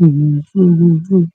嗯嗯嗯嗯嗯。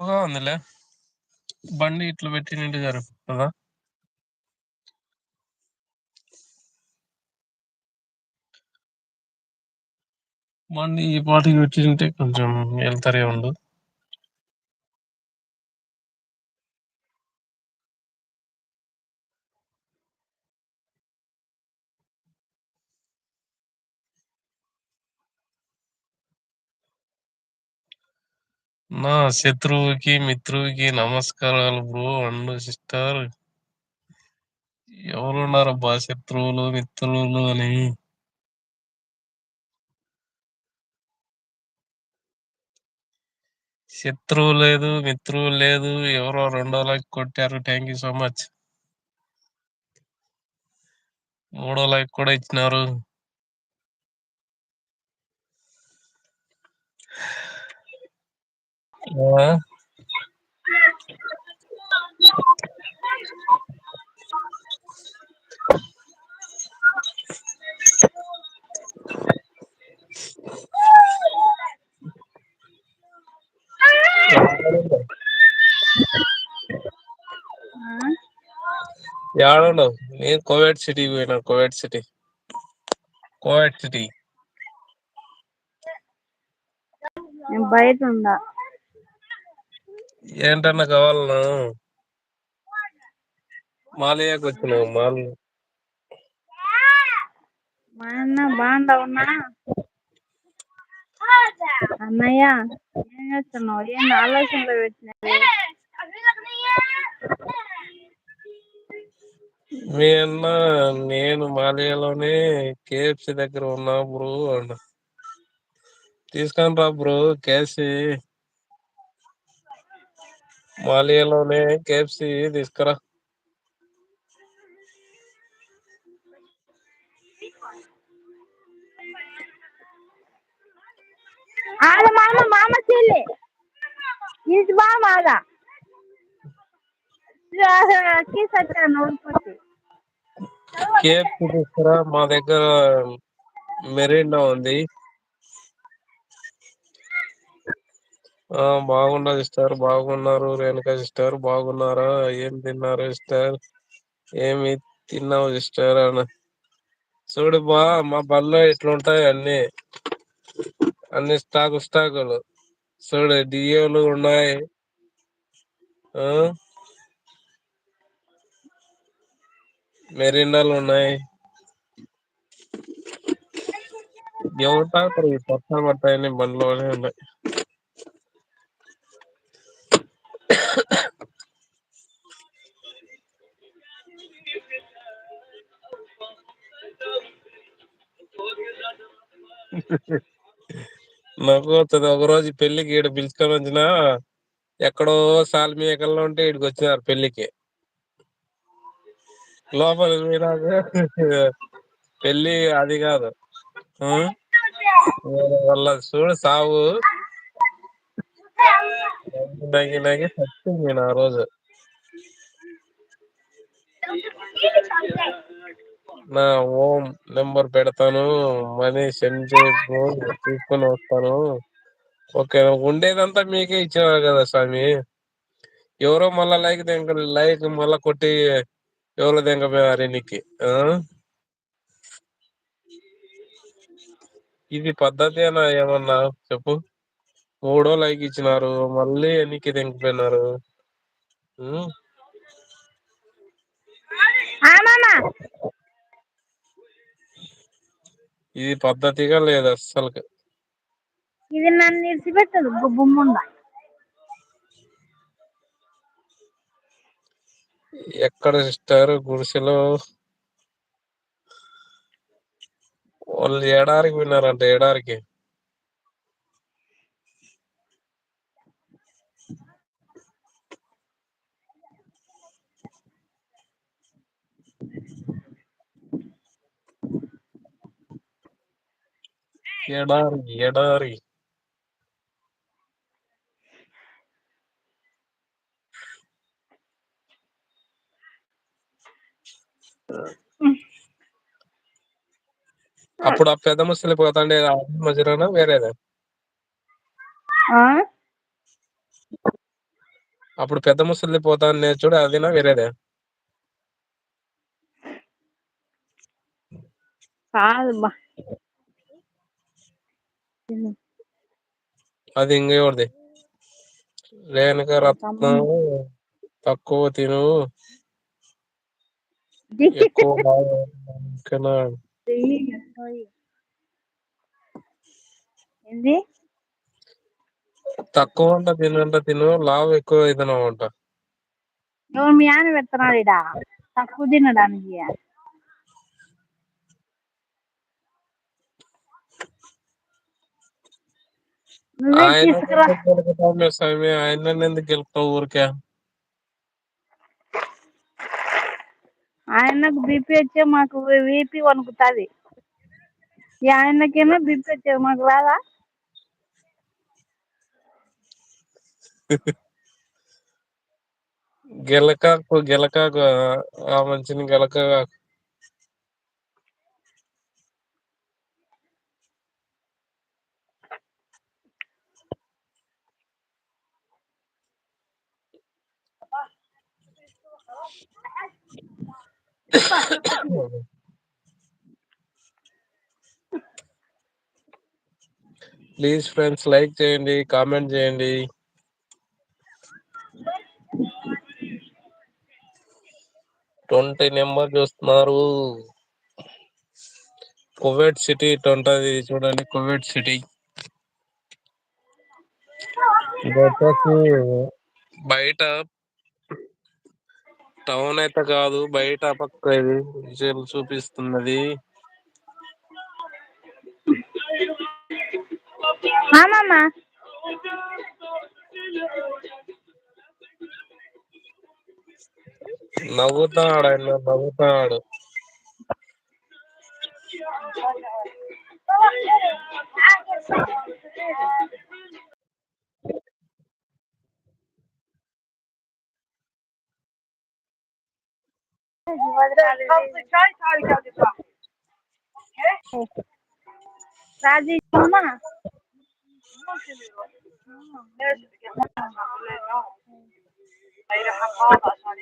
ఎక్కువగా ఉందిలే. బండి ఇట్లా పెట్టినింటే జరుగుతుందా? బండి ఈ పాటికి పెట్టింటే కొంచెం వెళ్తారే ఉండు నా శత్రువుకి మిత్రువుకి నమస్కారాలు బ్రో. అండ్ సిస్టర్ ఎవరున్నారబ్బా శత్రువులు మిత్రువులు అని. శత్రువు లేదు మిత్రువు లేదు. ఎవరో రెండో లైక్ కొట్టారు. థ్యాంక్ యూ సో మచ్ మూడో లైక్ కూడా ఇచ్చినారు. ఆ, నేను కోవిడ్ సిటీ పోయినా కోవిడ్ సిటీ. Covid city. నేను బయట ఉందా ఏంటన్నా కావాలను మాలయ్యకు వచ్చినావు మాల్. మా అన్న బాగుండవునా అన్నయ్య ఏం చేస్తున్నావు? ఏంది ఆలోచనలో పెట్టినవి మీ అన్న నేను మాలయ్యలోనే కేఎఫ్సి దగ్గర ఉన్నా బ్రో అన్న. తీసుకొని రా బ్రో కేఎఫ్సి. మాలయ్యలోనే కేఎఫ్సి తీసుకురా. ఆడ మామ మామ చెల్లి. ఇది కేఎఫ్సి తీసుకురా మా దగ్గర మెరీనా ఉంది. ఆ బాగున్నది సిస్టర్ బాగున్నారు. రేణుక సిస్టర్ బాగున్నారా? ఏం తిన్నారు సిస్టర్? ఏమి తిన్నావు సిస్టర్ అని చూడు బా మా బల్లో ఇట్లుంటాయి అన్ని. అన్ని స్టాకు స్టాకులు. చూడు డియోలు ఉన్నాయి. ఆ? మెరీనాలు ఉన్నాయి. ఎవరు తాగుతారు? ఈ పచ్చ పట్టాయని బండ్లోనే ఉన్నాయి. నాకు వస్తుంది ఒక రోజు పెళ్ళికి ఈడ పిలుచుకొని వచ్చిన ఎక్కడో సాల్మీకల్లో ఉంటే ఇక్కడికి వచ్చినారు పెళ్ళికి లోపల పోయినాక పెళ్ళి అది కాదు. వల్ల వాళ్ళ చూడు సావు. నగి నగి సత్యం నేను ఆ రోజు. నా ఓం నెంబర్ పెడతాను. మనీ సెండ్ చేయకు తీసుకొని వస్తాను. ఓకే ఉండేదంతా మీకే ఇచ్చినారు కదా స్వామి? ఎవరో మళ్ళా లైక్ దెంక లైక్ మళ్ళా కొట్టి ఎవరో దెంకపోయారు నీకు ఇది పద్ధతేనా ఏమన్నా చెప్పు. మూడో లైక్ ఇచ్చినారు మళ్ళీ ఎన్నికి దెంగిపోయినారు ఇది పద్ధతిగా లేదు అస్సలుకి. ఇది నన్ను ఇడిచిపెట్టదు బొమ్ముండ. ఎక్కడ సిస్టర్ గుడిసెలో? వాళ్ళు ఏడారికి విన్నారంట ఏడారికి ఎడారి ఎడారి అప్పుడు ఆ పెద్ద ముసలి పోతాండే మధ్యలోనా వేరేదా? అప్పుడు పెద్ద ముసలి పోతాండే చూడు అదేనా వేరేదా కాదమ్మా అది ఇంకెవరిది రేణుక రత్నం తక్కువ తిను. ఎక్కువ ఏంది? తక్కువ వంట తినంట తిను. లావు ఎక్కువ అవుతున్నావు అంట మీ ఆయన పెడుతున్నాడు తక్కువ తినడానికి. ఆయన స్వామి? ఆయన ఎందుకు గెలుపుతావు ఊరికే? ఆయనకు బీపీ వచ్చే మాకు వీపీ వణుకుతుంది. ఆయనకేమో బీపీ వచ్చేది మాకు రాదా? గెలకాకు గెలకాకు ఆ మంచిని గెలక ప్లీజ్ ఫ్రెండ్స్ లైక్ చేయండి కామెంట్ చేయండి. ట్వంటీ నెంబర్ చూస్తున్నారు. కువైట్ సిటీ ట్వంటీ చూడండి కువైట్ సిటీ బయట టౌన్ అయితే కాదు బయట పక్క ఇది చూపిస్తున్నది. నవ్వుతాడు ఆయన నవ్వుతాడు. çay tarih هذه ما غير حفاظة عشان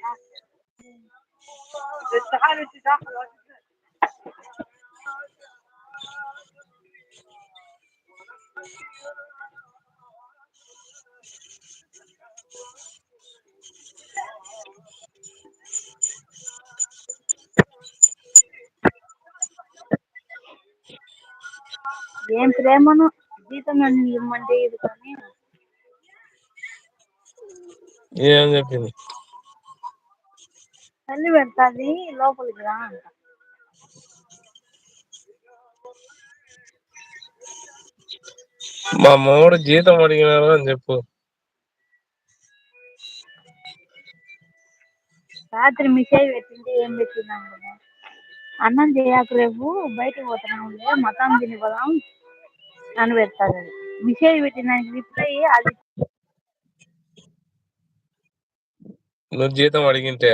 Thank you. ఏం ప్రేమను జీతం ఇమ్మంటే ఇది కానీ. ఏం చెప్పింది? తల్లి పెడతాది లోపలికి రా అంట. మా మామిడి జీతం అడిగినారు అని చెప్పు. రాత్రి మిఠాయి పెట్టింటే ఏం పెట్టినాను కదా అన్నం చేయకు రేపు బయటకు పోతున్నాం మతం తిని పోదాం అని పెడతారు. అది మిఠాయి పెట్టినానికి రిప్లై అది. నువ్వు జీతం అడిగింటే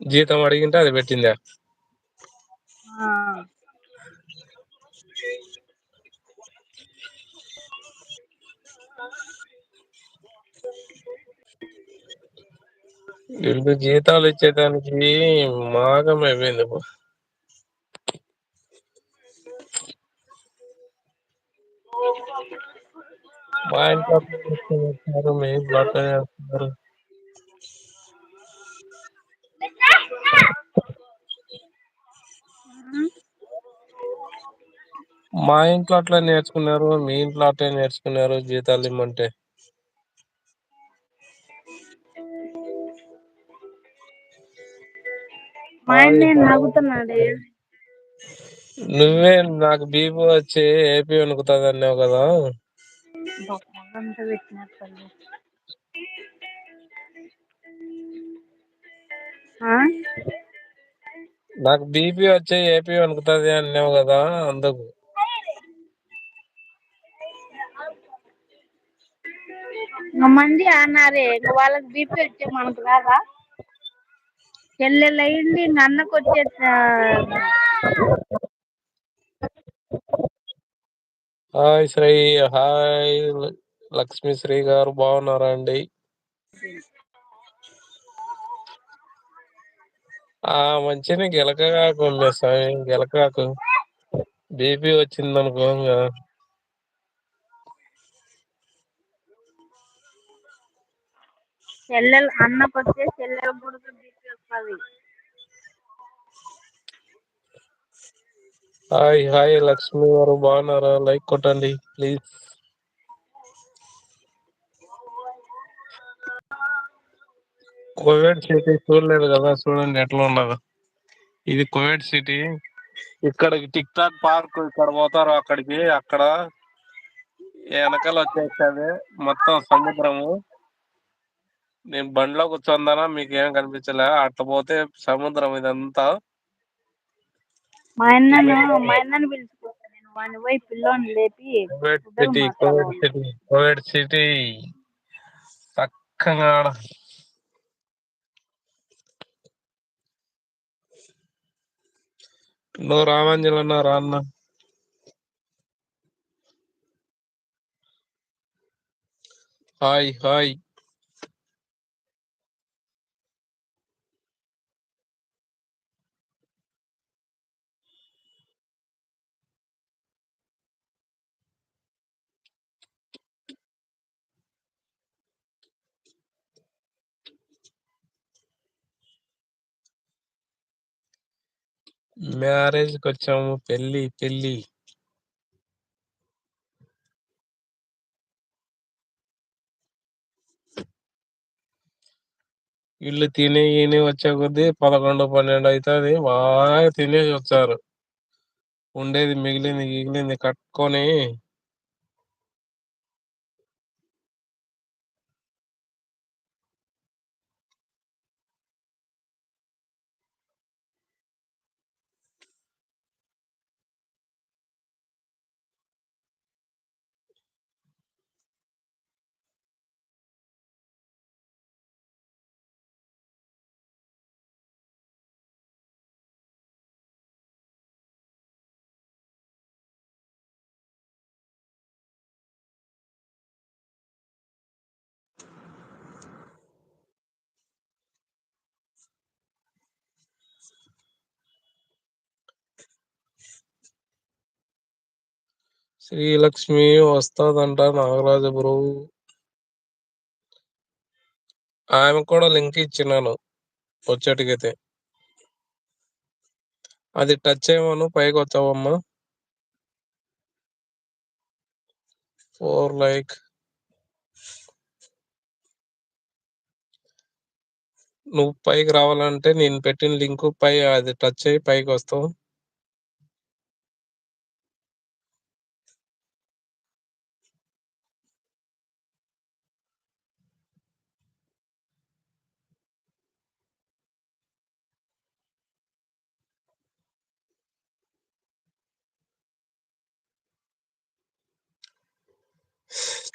జీతం అడిగింటే అది పెట్టిందా? వీళ్ళు జీతాలు ఇచ్చేదానికి మాగం అయిపోయింది మా ఇంట్లో అట్లనే చేస్తున్నారు మీ ఇంట్లో అట్లనే చేస్తున్నారు. మా ఇంట్లో అట్లే నేర్చుకున్నారు మీ ఇంట్లో అట్లే నేర్చుకున్నారు జీతాలు ఇమ్మంటే. మా హాయ్ ఆయన్నే హాయ్ నవ్వుతున్నాడే. నువ్వే నాకు బీపీ వచ్చి ఏపీ వణుకుతుంది అన్నావు కదా ఆ? నాకు బీపీ వచ్చి ఏపీ వణుకుతుంది అన్నావు కదా అందుకు. మంది అన్నారే వాళ్ళకి బీపీ వచ్చే మనకు రాదా? చెల్లెలయ్యిండి ఇంగ అన్నకు వచ్చే హాయ్ శ్రీ హాయ్ లక్ష్మి శ్రీ గారు బాగున్నారా అండి? ఆ మంచిగా గెలక ఉండే స్వామి గెలకాకు బీపీ వచ్చిందనుకో ఇంగ చెల్లెలు అన్నకొచ్చే చెల్లెలు కూడా బీపీ హాయ్ హాయ్ లక్ష్మి గారు బాగున్నారా? లైక్ కొట్టండి ప్లీజ్. కోవిడ్ సిటీ చూడలేదు కదా చూడండి ఎట్లా ఉండదో ఇది కోవిడ్ సిటీ. ఇక్కడ టిక్ టాక్ పార్క్ ఇక్కడ పోతారు అక్కడికి. అక్కడ వెనకాల వచ్చేస్తుంది మొత్తం సముద్రము. నేను బండ్లో కూర్చొందన? మీకు ఏం కనిపించలే. అట్ట పోతే సముద్రం ఇదంతా. మా అన్నను మా అన్నని పిలుచుకోస్తా. నేను వాడిని పోయి పిల్లోని లేపి కోవిడ్ సిటీ కోవిడ్ మాట్లాడాలి సిటీ కోవిడ్ సిటీ. చక్కగా ఆడ. నువ్వు రామాంజలన్న రా అన్న. Hi hi. మ్యారేజ్కి వచ్చాము పెళ్ళి పెళ్ళి వీళ్ళు తినే ఈని వచ్చే కొద్దీ పదకొండు పన్నెండు అవుతుంది బాగా తినేసి వచ్చారు ఉండేది మిగిలింది మిగిలింది కట్టుకొని శ్రీలక్ష్మి వస్తాదంట నాగరాజ బ్రో. ఆమె కూడా లింక్ ఇచ్చినాను వచ్చేటికైతే. అది టచ్ చేయమను పైకి వచ్చావమ్మా. Four like. నువ్వు పైకి రావాలంటే నేను పెట్టిన లింక్ పై అది టచ్ అయ్యి పైకి వస్తావు.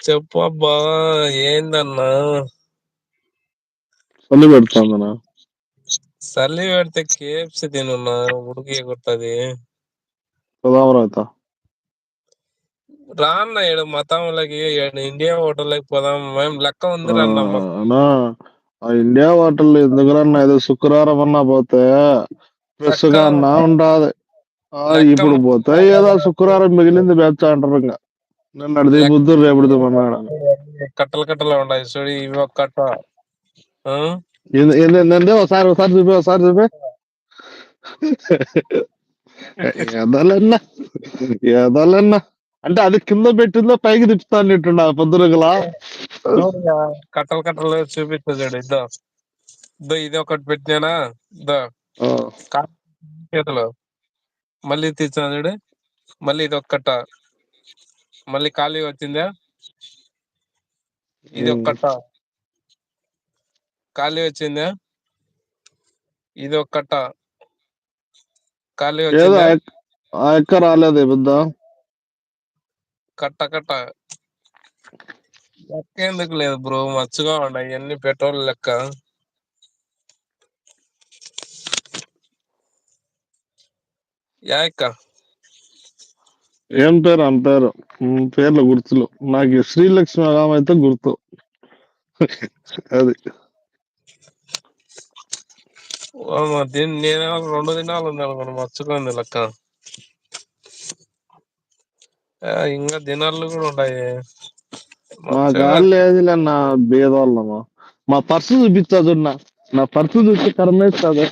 చెప్పు అబ్బా ఏందన్నా? చలి పెడుతుందనా చలి పెడితే కేఎఫ్సి తినున్నా ఉడికి రా రాన్న ఏడు మతంలకి ఇండియా హోటల్కి పోదాం. మేము లెక్క ఉంది రన్న ఇండియా హోటల్ ఎందుకురన్నా ఏదో శుక్రవారం అన్నా పోతే ఫ్రెష్గా అన్నా లెక్క ఇప్పుడు పోతే ఏదో శుక్రవారం మిగిలింది బెచ్చ అంటారు ఇంకా. బుద్ధుడు కట్టలు కట్టలు ఉన్నాయి చూడు ఇవి ఒక కట్ట. ఏంది? ఒకసారి ఒకసారి చూపి ఒకసారి చూపి. ఎదలన్నా ఎదలన్నా అంటే అది కింద పెట్టిందో పైకి తిప్పుతానిట్టుండ పొద్దునగలా చూడురా, కట్టలు కట్టలు చూపిస్తా చూడు ఇద్దో. ఇద్దో ఇది ఒకటి పెట్టినానా? ఇద్దో. చేతిలో. మళ్ళీ తీర్చాను చూడు. మళ్ళీ ఇది ఒక కట్ట. మళ్ళీ ఖాళీ వచ్చిందా? ఇది ఒక కట్ట ఖాళీ వచ్చిందా? ఇది ఒక కట్ట ఖాళీ వచ్చిందా? ఎక్క- రాలేదు పెద్ద. కట్ట కట్ట. లెక్క ఎందుకు లేదు బ్రో? మచ్చుగా ఉన్నాయి ఇవన్నీ పెట్రోల్ లెక్క. యాక్క ఏం పేరు ఉమ్, పేర్లు గుర్తులు. నాకు శ్రీలక్ష్మి రామ అయితే గుర్తు. అది. దీన్ని నేను రెండు దినాలు మచ్చుగా ఉంది లెక్క. ఇంకా దినాలు కూడా ఉన్నాయి మా గాలి లేదులే నా భేదవాళ్ళమా మా. పర్సు చూపించదు నా నా పర్సు చూసి కర్మేస్తుంది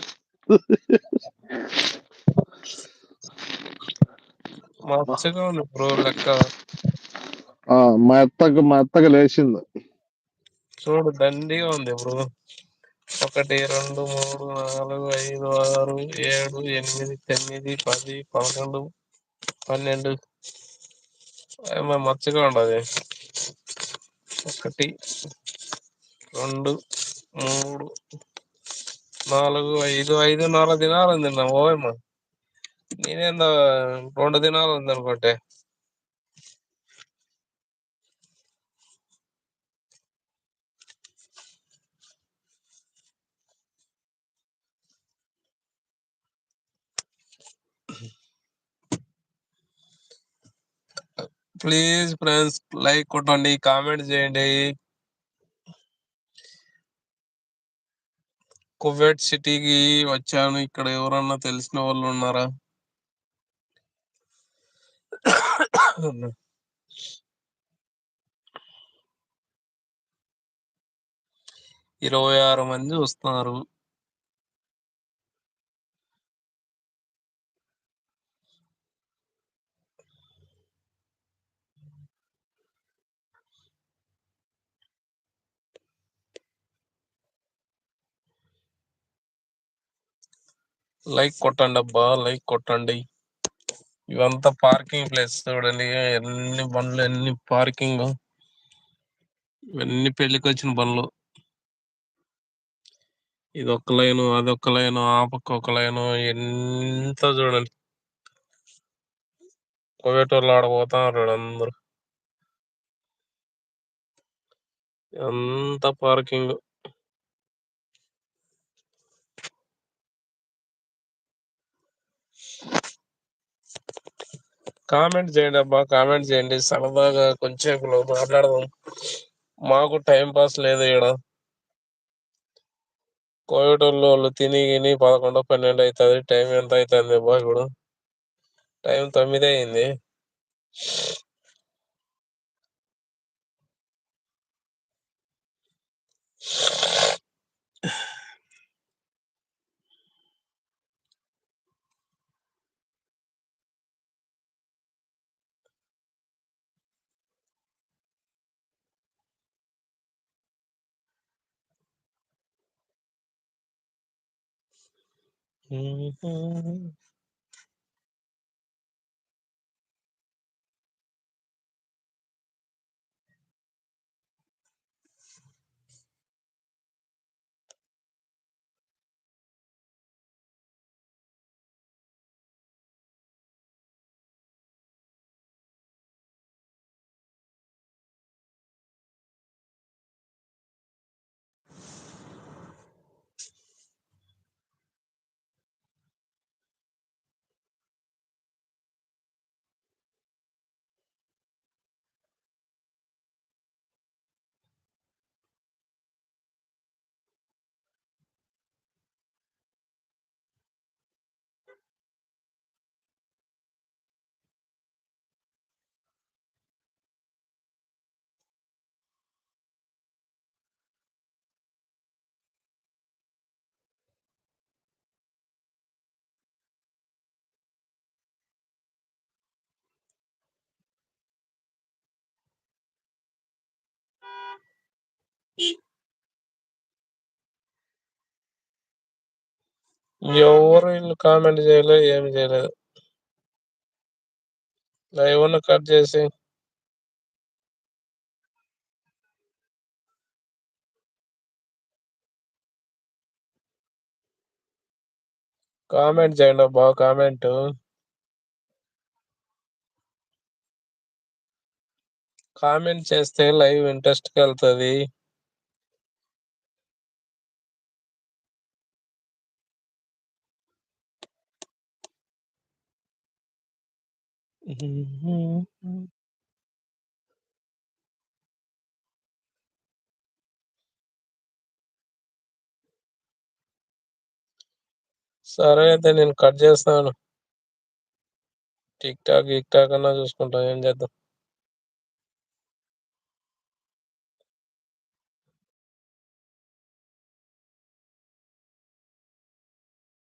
మచ్చుగా ఉంది బ్రో లెక్క. ఆ, మా అత్తకు మా అత్తకు లేచింది. చూడు దండిగా ఉంది బ్రో. ఒకటి రెండు మూడు నాలుగు ఐదు ఆరు ఏడు ఎనిమిది తొమ్మిది పది పదకొండు పన్నెండు. ఏమో మచ్చగా ఉండదు ఒకటి రెండు మూడు నాలుగు ఐదు ఐదు నాలుగు దినాలు ఉంది నా ఓయమ్మ. నేనేందో రెండు దినాలు ఉంది అనుకుంటే ప్లీజ్ ఫ్రెండ్స్ లైక్ కొట్టండి కామెంట్ చేయండి. కువైట్ సిటీకి వచ్చాను. ఇక్కడ ఎవరన్నా తెలిసిన వాళ్ళు ఉన్నారా? ఇరవై ఆరు మంది వస్తున్నారు లైక్ కొట్టండి అబ్బా లైక్ కొట్టండి. ఇవంతా పార్కింగ్ ప్లేస్ చూడండి. ఎన్ని బండ్లు ఎన్ని పార్కింగ్. ఇవన్నీ పెళ్ళికి వచ్చిన బండ్లు. ఇది ఒక లైను అదొక లైను ఆ పక్క ఒక లైను ఎంత చూడండి. కోవేటోళ్ళు ఆడబోతున్నారు చూడు అందరు. ఎంత పార్కింగ్. కామెంట్ చేయండి అబ్బా కామెంట్ చేయండి. సరదాగా కొంచెం మాట్లాడదాం. మాకు టైం పాస్ లేదు ఇక్కడ కోవిటోళ్ళు వాళ్ళు తిని గిని పదకొండు పన్నెండు అవుతుంది టైం ఎంత అవుతుంది అబ్బా ఇప్పుడు? టైం తొమ్మిది అయింది. Mm-hmm. ఎవరు వీళ్ళు కామెంట్ చేయలేదు ఏమి చేయలేదు. లైవ్ కట్ చేసి. కామెంట్ చేయండి అబ్బా కామెంట్ కామెంట్ చేస్తే లైవ్ ఇంట్రెస్ట్ వెళ్తుంది. Mm-hmm. సరే అయితే నేను కట్ చేస్తాను. టిక్ టాక్ గిక్ టాక్ అన్నా చూసుకుంటాను ఏం చేద్దాం?